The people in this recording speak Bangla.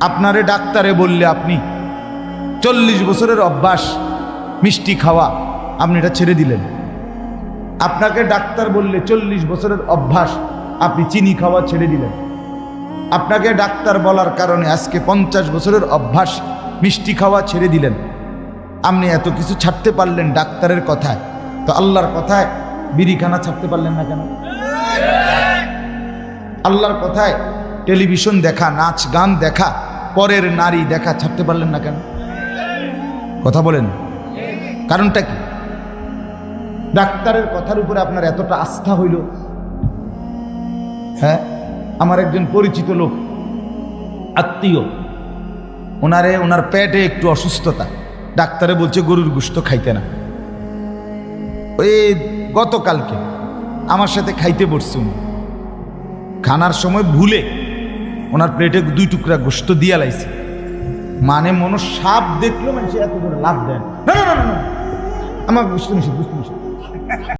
আপনারে ডাক্তারে বললে আপনি চল্লিশ বছরের অভ্যাস, মিষ্টি খাওয়া, আপনি এটা ছেড়ে দিলেন। আপনাকে ডাক্তার বললে চল্লিশ বছরের অভ্যাস, আপনি চিনি খাওয়া ছেড়ে দিলেন। আপনাকে ডাক্তার বলার কারণে আজকে পঞ্চাশ বছরের অভ্যাস, মিষ্টি খাওয়া ছেড়ে দিলেন। আপনি এত কিছু ছাড়তে পারলেন ডাক্তারের কথায়। তো আল্লাহর কথায় বিড়িখানা ছাড়তে পারলেন না কেন? আল্লাহর কথায় টেলিভিশন দেখা, নাচ গান দেখা পরের নারী দেখা ছাড়তে পারলেন না কেন? কথা বলেন। কারণটা কি? ডাক্তারের কথার উপরে আপনার এতটা আস্থা হইল? হ্যাঁ? আমার একজন পরিচিত লোক, আত্মীয়। ওনারে, ওনার পেটে একটু অসুস্থতা। ডাক্তারে বলছে, গরুর গুস্ত খাইতে না। ওই গতকালকে আমার সাথে খাইতে বসছে উনি। খানার সময় ভুলে ওনার প্লেটে দুই টুকরা গোস্ত দিয়া লাইছে। মানে মনো সাপ দেখল মানে সে এত করে লাভ দেন না। না না আমার বুঝতে নিষেধ বুঝতে নিষেধ